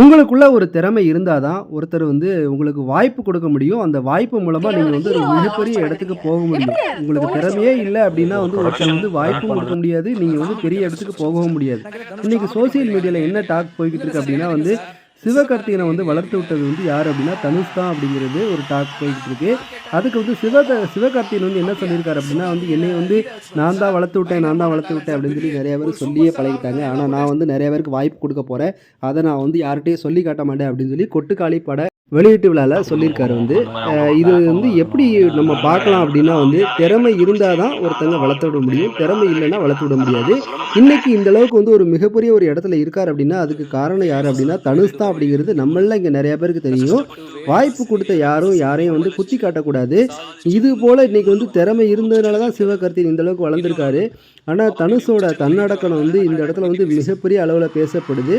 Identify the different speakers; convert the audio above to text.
Speaker 1: உங்களுக்குள்ள ஒரு திறமை இருந்தா தான் ஒருத்தர் வந்து உங்களுக்கு வாய்ப்பு கொடுக்க முடியும். அந்த வாய்ப்பு மூலமா நீங்க வந்து ஒரு மிகப்பெரிய இடத்துக்கு போக முடியும். உங்களுக்கு திறமையே இல்ல அப்டின்னா வந்து ஒருத்தர் வந்து வாய்ப்பும் கொடுக்க முடியாது. நீங்க வந்து பெரிய இடத்துக்கு போகவும் முடியாது. இன்னைக்கு சோசியல் மீடியால என்ன டாக் போய்க்கிட்டு இருக்கு அப்டின்னா வந்து, சிவகார்த்திகனை வந்து வளர்த்து விட்டது வந்து யார் அப்படின்னா தனுஷ் தான் அப்படிங்கிறது ஒரு டாக் போயிட்டு இருக்கு. அதுக்கு வந்து சிவ சிவகார்த்திகன் வந்து என்ன சொல்லியிருக்காரு அப்படின்னா வந்து, என்னை வந்து நான் தான் வளர்த்து விட்டேன், நான் தான் வளர்த்து விட்டேன் அப்படின்னு சொல்லி நிறைய பேர் சொல்லியே பழகிட்டாங்க. ஆனால் நான் வந்து நிறைய பேருக்கு வாய்ப்பு கொடுக்க போகிறேன் அதை நான் வந்து யார்கிட்டையும் சொல்லி காட்ட மாட்டேன் அப்படின்னு சொல்லி கொட்டுக்காளி பட வெளியீட்டு விழாவில் சொல்லியிருக்காரு வந்து. இது வந்து எப்படி நம்ம பார்க்கலாம் அப்படின்னா வந்து, திறமை இருந்தால் தான் ஒருத்தங்க வளர்த்து விட முடியும். திறமை இல்லைன்னா வளர்த்து விட முடியாது. இன்றைக்கி இந்த அளவுக்கு வந்து ஒரு மிகப்பெரிய ஒரு இடத்துல இருக்கார் அப்படின்னா அதுக்கு காரணம் யார் அப்படின்னா தனுஷ் தான் அப்படிங்கிறது நம்மள்ல இங்கே நிறையா பேருக்கு தெரியும். வாய்ப்பு கொடுத்த யாரும் யாரையும் வந்து குத்தி காட்டக்கூடாது. இது போல் இன்றைக்கி வந்து திறமை இருந்ததுனால தான் சிவகார்த்திகேயன் இந்த அளவுக்கு வளர்ந்துருக்காரு ஆனால் தனுஷோட தன்னடக்கணம் வந்து இந்த இடத்துல வந்து மிகப்பெரிய அளவில் பேசப்படுது.